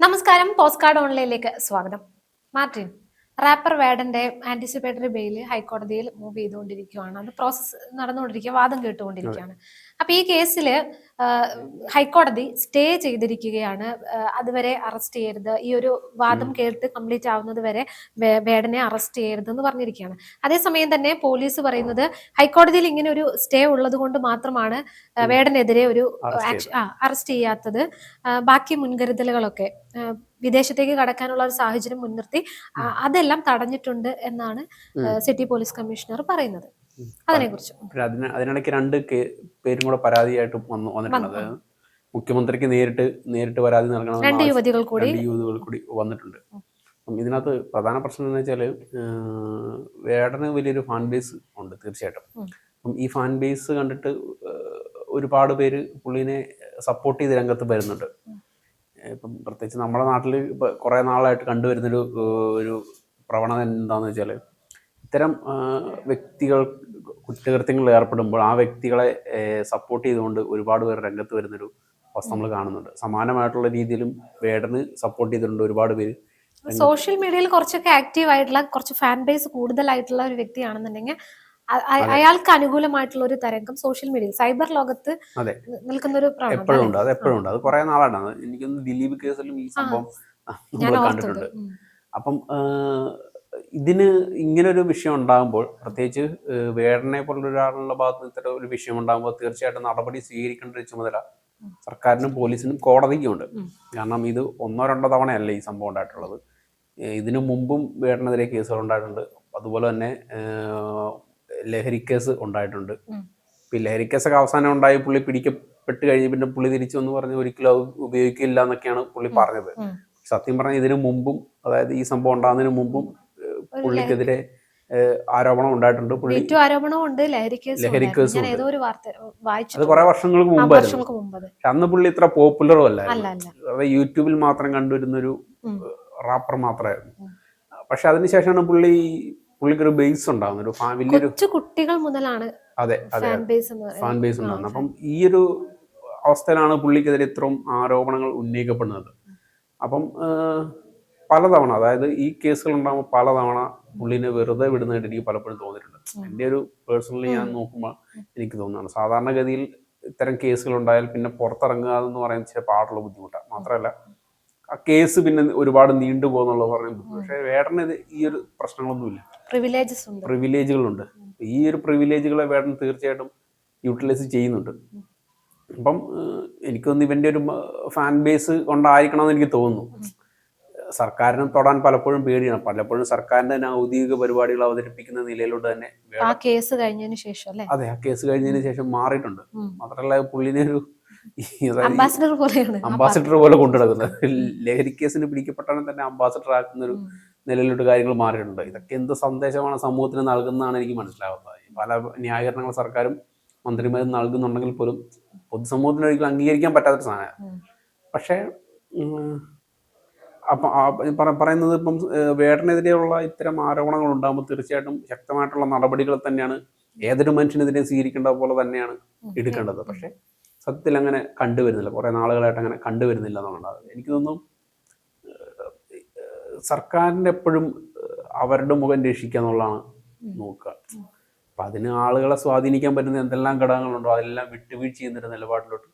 നമസ്കാരം post card ഓൺലൈനിലേക്ക് സ്വാഗതം. മാർട്ടിൻ റാപ്പർ വേഡന്റെ ആന്റിസിപ്പേറ്ററി ബെയിൽ ഹൈക്കോടതിയിൽ മൂവ് ചെയ്തുകൊണ്ടിരിക്കുകയാണ് അത് പ്രോസസ്സ് നടന്നുകൊണ്ടിരിക്കുക വാദം കേട്ടുകൊണ്ടിരിക്കുകയാണ്. അപ്പൊ ഈ കേസിൽ ഹൈക്കോടതി സ്റ്റേ ചെയ്തിരിക്കുകയാണ്. അതുവരെ അറസ്റ്റ് ചെയ്യരുത്. ഈ ഒരു വാദം കേട്ട് കംപ്ലീറ്റ് ആവുന്നത് വരെ വേടനെ അറസ്റ്റ് ചെയ്യരുത് എന്ന് പറഞ്ഞിരിക്കുകയാണ്. അതേസമയം തന്നെ പോലീസ് പറയുന്നത് ഹൈക്കോടതിയിൽ ഇങ്ങനെ ഒരു സ്റ്റേ ഉള്ളത് കൊണ്ട് മാത്രമാണ് വേടനെതിരെ ഒരു അറസ്റ്റ് ചെയ്യാത്തത്. ബാക്കി മുൻകരുതലുകളൊക്കെ വിദേശത്തേക്ക് കടക്കാനുള്ള ഒരു സാഹചര്യം മുൻനിർത്തി അതെല്ലാം തടഞ്ഞിട്ടുണ്ട് എന്നാണ് സിറ്റി പോലീസ് കമ്മീഷണർ പറയുന്നത്. അതിനെ കുറിച്ച് അതിനിടയ്ക്ക് രണ്ട് പേരും കൂടെ പരാതിയായിട്ട് വന്നു വന്നിട്ടുണ്ട്. അതായത് മുഖ്യമന്ത്രിക്ക് നേരിട്ട് നേരിട്ട് പരാതി നൽകണം രണ്ട് യുവതികൾ കൂടി. യുവതികൾ കൂടി വന്നിട്ടുണ്ട്. അപ്പം ഇതിനകത്ത് പ്രധാന പ്രശ്നം എന്ന് വെച്ചാൽ വേടന് വലിയൊരു ഫാൻ ബേസ് ഉണ്ട് തീർച്ചയായിട്ടും. അപ്പം ഈ ഫാൻ ബേസ് കണ്ടിട്ട് ഒരുപാട് പേര് പുള്ളിനെ സപ്പോർട്ട് ചെയ്ത് രംഗത്ത് വരുന്നുണ്ട്. ഇപ്പം പ്രത്യേകിച്ച് നമ്മുടെ നാട്ടിൽ ഇപ്പം കുറേ നാളായിട്ട് കണ്ടുവരുന്നൊരു ഒരു പ്രവണത എന്താണെന്ന് വെച്ചാൽ ഇത്തരം വ്യക്തികൾ കുറ്റകൃത്യങ്ങളിൽ ഏർപ്പെടുമ്പോൾ ആ വ്യക്തികളെ സപ്പോർട്ട് ചെയ്തുകൊണ്ട് ഒരുപാട് പേർ രംഗത്ത് വരുന്നൊരു അവസ്ഥ നമ്മൾ കാണുന്നുണ്ട്. സമാനമായിട്ടുള്ള രീതിയിലും വേടന് സപ്പോർട്ട് ചെയ്തിട്ടുണ്ട് ഒരുപാട് പേര്. സോഷ്യൽ മീഡിയയിൽ കുറച്ചൊക്കെ ആക്റ്റീവ് ആയിട്ടുള്ള കുറച്ച് ഫാൻ ബേസ് കൂടുതലായിട്ടുള്ള ഒരു വ്യക്തിയാണെന്നുണ്ടെങ്കിൽ. അയാൾക്ക് അനുകൂലമായിട്ടുള്ള ഒരു തരംഗം സോഷ്യൽ മീഡിയയിൽ സൈബർ ലോകത്ത്. നിൽക്കുന്ന ഒരു എപ്പോഴും ഉണ്ട് അത് എപ്പോഴും ഉണ്ട്. അത് കുറെ നാളാണ്. എനിക്കൊന്ന് ദിലീപ് കേസിലും ഈ സംഭവം നമ്മൾ കണ്ടിട്ടുണ്ട്. അപ്പം ഇതിന് ഇങ്ങനൊരു വിഷയം ഉണ്ടാകുമ്പോൾ പ്രത്യേകിച്ച് വേടനെ പോലുള്ള ഒരാളുടെ ഭാഗത്ത് ഇത്തരം ഒരു വിഷയം ഉണ്ടാകുമ്പോൾ തീർച്ചയായിട്ടും നടപടി സ്വീകരിക്കേണ്ട ഒരു ചുമതല സർക്കാരിനും പോലീസിനും കോടതിക്കും ഉണ്ട്. കാരണം ഇത് ഒന്നോ രണ്ടോ തവണയല്ല ഈ സംഭവം ഉണ്ടായിട്ടുള്ളത്. ഇതിനു മുമ്പും വേടനെതിരെ കേസുകൾ ഉണ്ടായിട്ടുണ്ട്. അതുപോലെ തന്നെ ലഹരി കേസ് ഉണ്ടായിട്ടുണ്ട്. ഈ ലഹരി കേസൊക്കെ അവസാനം ഉണ്ടായി പുള്ളി പിടിക്കപ്പെട്ട് കഴിഞ്ഞ് പിന്നെ പുള്ളി തിരിച്ചു എന്ന് പറഞ്ഞ് ഒരിക്കലും അത് ഉപയോഗിക്കില്ല എന്നൊക്കെയാണ് പുള്ളി. പറഞ്ഞത്. സത്യം പറഞ്ഞാൽ ഇതിനു മുമ്പും അതായത് ഈ സംഭവം ഉണ്ടാകുന്നതിന് മുമ്പും പുള്ളിക്കെതിരെ ആരോപണം ഉണ്ടായിട്ടുണ്ട്. പുള്ളി മീറ്റു ആരോപണവും ഉണ്ട് ലഹരി കേസും ലഹരി ഉണ്ടായിരുന്നു. കേസും ഞാൻ ഉണ്ട്. ഏതോ ഒരു വാർത്ത അത് വായിച്ചു കുറെ വർഷങ്ങൾക്ക് മുമ്പായിരുന്നു. മുമ്പ്. അന്ന് പുള്ളി ഇത്ര പോപ്പുലറും അല്ല യൂട്യൂബിൽ മാത്രം കണ്ടുവരുന്ന ഒരു റാപ്പർ മാത്രമായിരുന്നു. പക്ഷെ അതിനുശേഷമാണ് പുള്ളി പുള്ളിക്കൊരു ബേസ് ഉണ്ടാകുന്നത്. ഒരു വലിയൊരു കുട്ടികൾ മുതലാണ് അതെ അതെ ഫാൻ ബേസ് ഉണ്ടാകുന്നത്. അപ്പം ഈ ഒരു അവസ്ഥയിലാണ് പുള്ളിക്കെതിരെ ഇത്രയും ആരോപണങ്ങൾ ഉന്നയിക്കപ്പെടുന്നത്. അപ്പം പലതവണ അതായത് ഈ കേസുകൾ ഉണ്ടാകുമ്പോൾ പലതവണ പുള്ളിനെ വെറുതെ വിടുന്നതായിട്ട് എനിക്ക് പലപ്പോഴും തോന്നിയിട്ടുണ്ട്. എന്റെ എന്റെ ഒരു പേഴ്സണലി ഞാൻ നോക്കുമ്പോൾ എനിക്ക് തോന്നുന്നതാണ്. സാധാരണഗതിയിൽ ഇത്തരം കേസുകൾ ഉണ്ടായാൽ പിന്നെ പുറത്തിറങ്ങുക എന്ന് പറയുന്നത് ചില പാടുള്ള ബുദ്ധിമുട്ടാണ്. മാത്രമല്ല ആ കേസ് പിന്നെ ഒരുപാട് നീണ്ടു പോകുന്നുള്ളത് പറയുന്നത് പക്ഷേ വേടന് ഈ ഒരു പ്രശ്നങ്ങളൊന്നുമില്ല. പ്രിവിലേജസ് പ്രിവിലേജുകളുണ്ട് ഈ ഒരു പ്രിവിലേജുകളെ വേടൻ തീർച്ചയായിട്ടും യൂട്ടിലൈസ് ചെയ്യുന്നുണ്ട്. അപ്പം എനിക്കൊന്ന് ഇവന്റെ ഒരു ഫാൻ ബേസ് കൊണ്ടായിരിക്കണം എന്ന് എനിക്ക് തോന്നുന്നു. സർക്കാരിനെ തൊടാൻ പലപ്പോഴും പേടിയാണ്. പലപ്പോഴും സർക്കാരിന്റെ തന്നെ ഔദ്യോഗിക പരിപാടികൾ അവതരിപ്പിക്കുന്ന നിലയിലോട്ട് തന്നെ ആ കേസ് കഴിഞ്ഞതിന് ശേഷം അല്ലേ? അതെ ആ കേസ് കഴിഞ്ഞതിന് ശേഷം മാറിയിട്ടുണ്ട്. മാത്രല്ല മാത്രമല്ല പുള്ളിനെ ഒരു അംബാസിഡർ പോലെയാണ്. അംബാസിഡർ പോലെ കൊണ്ടു നടക്കുന്നത് ലഹരി കേസിന് പിടിക്കപ്പെട്ടാണ് തന്നെ അംബാസിഡർ ആക്കുന്ന ഒരു നിലയിലോട്ട് കാര്യങ്ങൾ മാറിയിട്ടുണ്ട്. ഇതൊക്കെ എന്ത് സന്ദേശമാണ് സമൂഹത്തിന് നൽകുന്നതാണ് എനിക്ക് മനസ്സിലാവുന്നത്. പല ന്യായീകരണങ്ങൾ സർക്കാരും മന്ത്രിമാരും നൽകുന്നുണ്ടെങ്കിൽ പോലും പൊതുസമൂഹത്തിന് ഒരിക്കലും അംഗീകരിക്കാൻ പറ്റാത്തൊരു സാധനമാണ്. പക്ഷേ പറയുന്നത് ഇപ്പം വേടനെതിരെയുള്ള ഇത്തരം ആരോപണങ്ങൾ ഉണ്ടാകുമ്പോൾ തീർച്ചയായിട്ടും ശക്തമായിട്ടുള്ള നടപടികൾ തന്നെയാണ് ഏതൊരു മനുഷ്യനെതിരെ സ്വീകരിക്കേണ്ട പോലെ തന്നെയാണ്. എടുക്കേണ്ടത്. പക്ഷേ സത്യത്തിൽ അങ്ങനെ കണ്ടുവരുന്നില്ല. കുറേ നാളുകളായിട്ട് അങ്ങനെ കണ്ടുവരുന്നില്ല എന്നുള്ളതാണ്. എനിക്ക് തോന്നുന്നു സർക്കാരിന്റെ എപ്പോഴും അവരുടെ മുഖം രക്ഷിക്കുക എന്നുള്ളതാണ് നോക്കുക. അപ്പം അതിന് ആളുകളെ സ്വാധീനിക്കാൻ പറ്റുന്ന എന്തെല്ലാം ഘടകങ്ങളുണ്ടോ അതെല്ലാം വിട്ടുവീഴ്ച ചെയ്യുന്നൊരു നിലപാടിലോട്ട്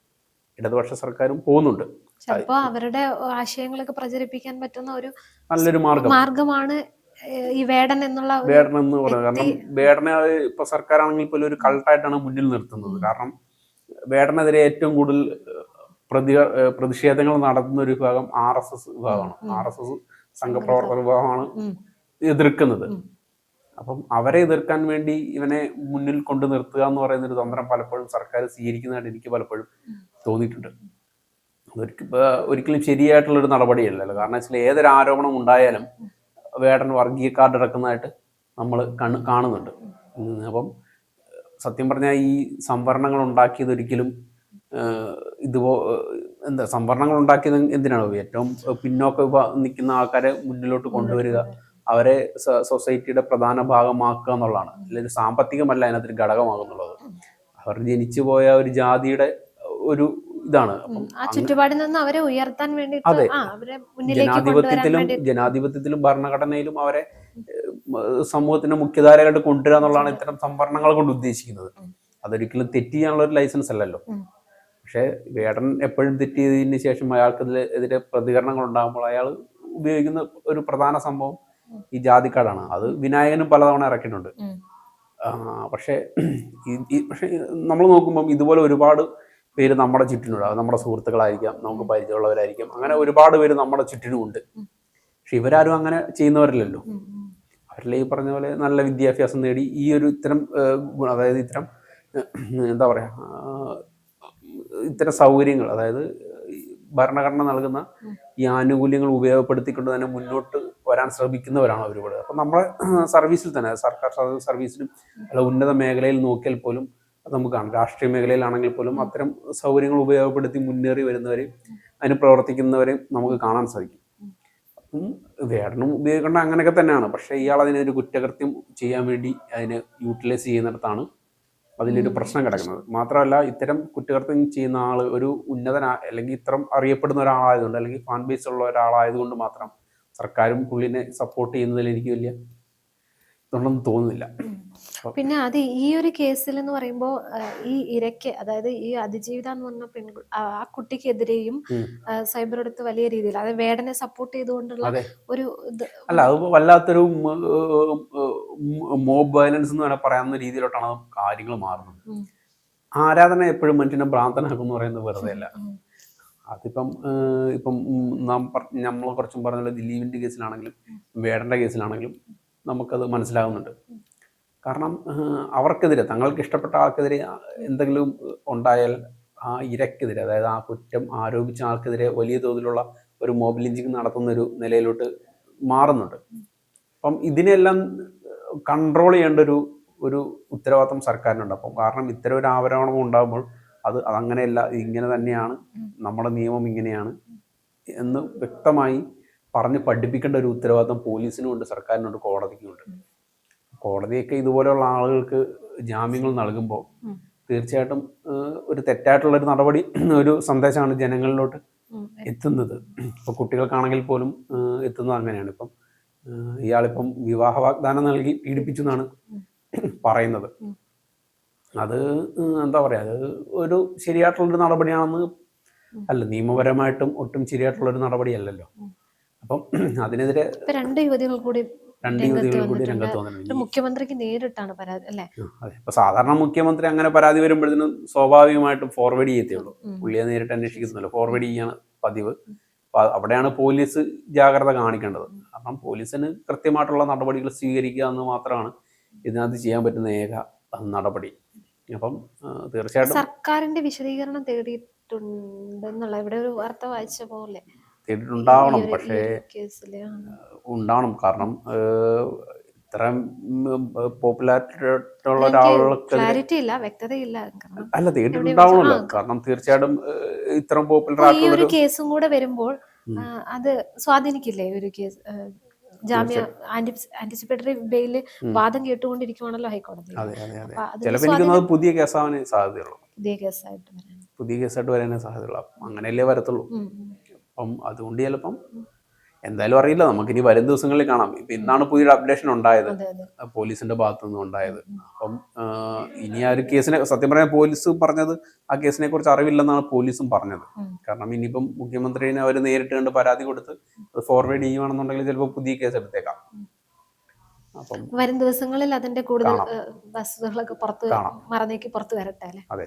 ഇടതുപക്ഷ സർക്കാരും പോകുന്നുണ്ട്. ചിലപ്പോ അവരുടെ ആശയങ്ങളൊക്കെ പ്രചരിപ്പിക്കാൻ പറ്റുന്ന ഒരു നല്ലൊരു മാർഗം. മാർഗമാണ് ഈ വേടൻ എന്നുള്ള വേടൻ എന്ന് പറയുന്നത് കാരണം വേടനെ ഇപ്പൊ സർക്കാരാണെങ്കിൽ പോലും ഒരു കൾട്ടായിട്ടാണ് മുന്നിൽ നിർത്തുന്നത്. കാരണം വേടനെതിരെ ഏറ്റവും കൂടുതൽ പ്രതി പ്രതിഷേധങ്ങൾ നടത്തുന്ന ഒരു വിഭാഗം ആർ എസ് എസ് വിഭാഗമാണ്. ആർ എസ് എസ് സംഘപ്രവർത്തക വിഭാഗമാണ് എതിർക്കുന്നത്. അപ്പം അവരെ എതിർക്കാൻ വേണ്ടി ഇവനെ മുന്നിൽ കൊണ്ടു നിർത്തുക എന്ന് പറയുന്ന ഒരു തന്ത്രം പലപ്പോഴും സർക്കാർ സ്വീകരിക്കുന്നതായിട്ട് എനിക്ക് പലപ്പോഴും തോന്നിയിട്ടുണ്ട്. ഒരിക്കലും ശരിയായിട്ടുള്ളൊരു നടപടിയല്ലല്ലോ. കാരണം വെച്ചാൽ ഏതൊരു ആരോപണം ഉണ്ടായാലും വേടൻ വർഗീയ കാർഡ് ഇറക്കുന്നതായിട്ട് നമ്മൾ കണ് കാണുന്നുണ്ട്. അപ്പം സത്യം പറഞ്ഞാൽ ഈ സംവരണങ്ങൾ ഉണ്ടാക്കിയത് ഒരിക്കലും ഇതുപോ എന്താ സംവരണങ്ങൾ ഉണ്ടാക്കിയത് എന്തിനാണ്? ഏറ്റവും പിന്നോക്ക നിൽക്കുന്ന ആൾക്കാരെ മുന്നിലോട്ട് കൊണ്ടുവരിക അവരെ സൊസൈറ്റിയുടെ പ്രധാന ഭാഗമാക്കുക എന്നുള്ളതാണ്. അല്ലെങ്കിൽ സാമ്പത്തികമല്ല അതിനകത്തൊരു ഘടകമാകുന്നുള്ളത്. അവർ ജനിച്ചു പോയ ഒരു ജാതിയുടെ ഒരു ഇതാണ്. അപ്പം ഉം. ആ ചുറ്റുപാടിൽ നിന്ന് അവരെ ഉയർത്താൻ അതെ. ജനാധിപത്യത്തിലും ജനാധിപത്യത്തിലും ഭരണഘടനയിലും അവരെ സമൂഹത്തിന്റെ മുഖ്യധാരയായിട്ട് കൊണ്ടുവരിക എന്നുള്ളതാണ് ഇത്തരം സംവരണങ്ങൾ കൊണ്ട് ഉദ്ദേശിക്കുന്നത്. അതൊരിക്കലും തെറ്റ് ചെയ്യാനുള്ള ഒരു ലൈസൻസ് അല്ലല്ലോ. പക്ഷെ വേടൻ എപ്പോഴും തെറ്റ് ചെയ്തതിന് ശേഷം അയാൾക്ക് എതിരെ പ്രതികരണങ്ങൾ ഉണ്ടാകുമ്പോൾ അയാൾ ഉപയോഗിക്കുന്ന ഒരു പ്രധാന സംഭവം ഈ ജാതിക്കാടാണ്. അത് വിനായകനും പലതവണ ഇറക്കിയിട്ടുണ്ട്. പക്ഷേ പക്ഷേ നമ്മൾ നോക്കുമ്പം ഇതുപോലെ ഒരുപാട് പേര് നമ്മുടെ ചുറ്റിനുണ്ടാകും നമ്മുടെ സുഹൃത്തുക്കളായിരിക്കാം നമുക്ക് പരിചയമുള്ളവരായിരിക്കാം അങ്ങനെ ഒരുപാട് പേര് നമ്മുടെ ചുറ്റിനുമുണ്ട്. പക്ഷെ ഇവരാരും അങ്ങനെ ചെയ്യുന്നവരില്ലല്ലോ. അവരിലെ ഈ പറഞ്ഞ പോലെ നല്ല വിദ്യാഭ്യാസം നേടി ഈ ഒരു ഇത്തരം അതായത് ഇത്തരം എന്താ പറയാ ആഹ്, ഇത്തരം സൗകര്യങ്ങൾ അതായത് ഭരണഘടന നൽകുന്ന. ഈ ആനുകൂല്യങ്ങൾ ഉപയോഗപ്പെടുത്തിക്കൊണ്ട് തന്നെ മുന്നോട്ട് വരാൻ ശ്രമിക്കുന്നവരാണ് അവരിവിടെ അപ്പം നമ്മുടെ സർവീസിൽ തന്നെ സർക്കാർ സർവീസിലും അല്ല ഉന്നത മേഖലയിൽ നോക്കിയാൽ പോലും നമുക്ക് കാണാം. രാഷ്ട്രീയ മേഖലയിലാണെങ്കിൽ പോലും അത്തരം സൗകര്യങ്ങൾ ഉപയോഗപ്പെടുത്തി മുന്നേറി വരുന്നവരെയും അതിന് പ്രവർത്തിക്കുന്നവരെയും നമുക്ക് കാണാൻ സാധിക്കും. അപ്പം വേടനും ഉപയോഗിക്കേണ്ട അങ്ങനെയൊക്കെ തന്നെയാണ്. പക്ഷേ ഇയാൾ അതിനൊരു കുറ്റകൃത്യം ചെയ്യാൻ വേണ്ടി അതിനെ യൂട്ടിലൈസ് ചെയ്യുന്നിടത്താണ് അതിലൊരു പ്രശ്നം കിടക്കുന്നത്. മാത്രമല്ല ഇത്തരം കുറ്റകൃത്യം ചെയ്യുന്ന ആൾ ഒരു ഉന്നതന അല്ലെങ്കിൽ ഇത്തരം അറിയപ്പെടുന്ന ഒരാളായതുകൊണ്ട് അല്ലെങ്കിൽ ഫാൻ ബേസ് ഉള്ള ഒരാളായതുകൊണ്ട് മാത്രം സർക്കാരും പുള്ളിനെ സപ്പോർട്ട് ചെയ്യുന്നതിൽ എനിക്ക് വലിയ ഇതുണ്ടെന്ന് തോന്നുന്നില്ല. പിന്നെ അത് ഈ ഒരു കേസിൽ എന്ന് പറയുമ്പോൾ ഈ ഇരയ്ക്ക് അതായത് ഈ അതിജീവിത എന്ന് പറഞ്ഞ പെൺ ആ കുട്ടിക്കെതിരെയും സൈബർ എടുത്ത് വലിയ രീതിയിൽ അതായത് വേടനെ സപ്പോർട്ട് ചെയ്തുകൊണ്ടുള്ള ഒരു അല്ല അത് വല്ലാത്തൊരു മോബ് വയലൻസ് എന്ന് വേണമെങ്കിൽ പറയാവുന്ന രീതിയിലോട്ടാണ് കാര്യങ്ങൾ മാറുന്നത്. ആരാധന എപ്പോഴും മനുഷ്യനെ ഭ്രാന്തനാക്കും പറയുന്നത് വെറുതെ അല്ല. അതിപ്പം ഇപ്പം നാം നമ്മൾ കുറച്ചും പറഞ്ഞ ദിലീപിന്റെ കേസിലാണെങ്കിലും വേടന്റെ കേസിലാണെങ്കിലും നമുക്കത് മനസ്സിലാകുന്നുണ്ട്. കാരണം അവർക്കെതിരെ തങ്ങൾക്ക് ഇഷ്ടപ്പെട്ട ആൾക്കെതിരെ എന്തെങ്കിലും ഉണ്ടായാൽ ആ ഇരക്കെതിരെ അതായത് ആ കുറ്റം ആരോപിച്ച ആൾക്കെതിരെ വലിയ തോതിലുള്ള ഒരു മോബ് ലിഞ്ചിങ് നടത്തുന്ന ഒരു നിലയിലോട്ട് മാറുന്നുണ്ട്. അപ്പം ഇതിനെല്ലാം കൺട്രോൾ ചെയ്യേണ്ട ഒരു ഒരു ഉത്തരവാദിത്തം സർക്കാരിനുണ്ട്. അപ്പം കാരണം ഇത്തരം ഒരു ആവരണം ഉണ്ടാകുമ്പോൾ അത് അതങ്ങനെയല്ല ഇങ്ങനെ തന്നെയാണ് നമ്മുടെ നിയമം ഇങ്ങനെയാണ് എന്ന് വ്യക്തമായി പറഞ്ഞ് പഠിപ്പിക്കേണ്ട ഒരു ഉത്തരവാദിത്തം പോലീസിനുമുണ്ട് സർക്കാരിനുണ്ട് കോടതിക്കുമുണ്ട്. കോടതിയൊക്കെ ഇതുപോലെയുള്ള ആളുകൾക്ക് ജാമ്യങ്ങൾ നൽകുമ്പോൾ. തീർച്ചയായിട്ടും ഒരു തെറ്റായിട്ടുള്ള ഒരു നടപടി ഒരു സന്ദേശമാണ് ജനങ്ങളിലോട്ട്. എത്തുന്നത് ഇപ്പോൾ കുട്ടികൾക്കാണെങ്കിൽ പോലും എത്തുന്നത് അങ്ങനെയാണ് ഇപ്പം ഇയാളിപ്പം വിവാഹ വാഗ്ദാനം നൽകി പീഡിപ്പിച്ചു എന്നാണ് പറയുന്നത് അത് എന്താ പറയുക അത് ഒരു ശരിയായിട്ടുള്ളൊരു നടപടിയാണെന്ന് അല്ല നിയമപരമായിട്ടും ഒട്ടും ശരിയായിട്ടുള്ളൊരു നടപടിയല്ലല്ലോ. അപ്പം അതിനെതിരെ രണ്ട് യുവതികൾ കൂടി രണ്ട് യുവതികളും കൂടി രംഗത്ത് വന്നിട്ടുണ്ട്. മുഖ്യമന്ത്രിക്ക് നേരിട്ടാണ് പരാതി അല്ലേ? അതെ. ഇപ്പൊ സാധാരണ മുഖ്യമന്ത്രി അങ്ങനെ പരാതി വരുമ്പോഴത്തേനും സ്വാഭാവികമായിട്ടും ഫോർവേഡ് ചെയ്യത്തേ ഉള്ളൂ. പുള്ളിയെ നേരിട്ട് അന്വേഷിക്കുന്നില്ല. ഫോർവേഡ് ചെയ്യാണ് പതിവ്. അവിടെയാണ് പോലീസ് ജാഗ്രത കാണിക്കേണ്ടത്. കാരണം പോലീസിന് കൃത്യമായിട്ടുള്ള നടപടികൾ സ്വീകരിക്കുക എന്ന് മാത്രമാണ് ഇതിനകത്ത് ചെയ്യാൻ പറ്റുന്ന ഏക നടപടി. അപ്പം തീർച്ചയായിട്ടും സർക്കാരിന്റെ വിശദീകരണം തേടിയിട്ടുണ്ടെന്നുള്ള ഇവിടെ ഒരു വാർത്ത വായിച്ച പോലെ തേടിയിട്ടുണ്ടാവണം പക്ഷേ. ഉണ്ടാവണം. കാരണം ഇത്രയും പോപ്പുലാരിറ്റി ഉള്ള എനിക്ക് ഇല്ല വ്യക്തതയില്ല. കാരണം അല്ല തേടിയിട്ടുണ്ടാവണമല്ലോ കാരണം തീർച്ചയായിട്ടും ഇത്രയും പോപ്പുലർ ആയിട്ടുള്ള കേസും കൂടെ വരുമ്പോൾ അത് സ്വാധീനിക്കില്ലേ ഒരു കേസ് ജാമ്യ ആന്റിസിപ്പേറ്ററി ബെയിൽ വാദം കേട്ടുകൊണ്ടിരിക്കുവാണല്ലോ ഹൈക്കോടതി ചിലപ്പോൾ എനിക്ക് തോന്നുന്നത് പുതിയ കേസാവാനേ സാധ്യതയുള്ളൂ. പുതിയ കേസായിട്ട് വരാൻ. പുതിയ കേസായിട്ട് വരാനേ സാധ്യതയുള്ളൂ. അങ്ങനെയല്ലേ വരത്തുള്ളൂ. അപ്പം അതുകൊണ്ട് ചിലപ്പം എന്തായാലും അറിയില്ല. നമുക്കിനി വരും ദിവസങ്ങളിൽ കാണാം. ഇപ്പം ഇന്നാണ് പുതിയൊരു അപ്ഡേഷൻ ഉണ്ടായത്. പോലീസിന്റെ ഭാഗത്തു നിന്ന് ഉണ്ടായത്. അപ്പം ഇനി ആ ഒരു കേസിനെ സത്യം പറയാൻ പോലീസ് പറഞ്ഞത് ആ കേസിനെ കുറിച്ച് അറിവില്ലെന്നാണ് പോലീസും പറഞ്ഞത്. കാരണം ഇനിയിപ്പം മുഖ്യമന്ത്രിനെ അവർ നേരിട്ട് കണ്ട് പരാതി കൊടുത്ത് ഫോർവേഡ് ചെയ്യുവാണെന്നുണ്ടെങ്കിൽ ചിലപ്പോൾ പുതിയ കേസ് എടുത്തേക്കാം. അപ്പം വരും ദിവസങ്ങളിൽ അതിന്റെ കൂടുതൽ. വസ്തുതകളൊക്കെ പുറത്ത്. മറന്നേക്ക് പുറത്ത് വരട്ടെ അല്ലേ? അതെ.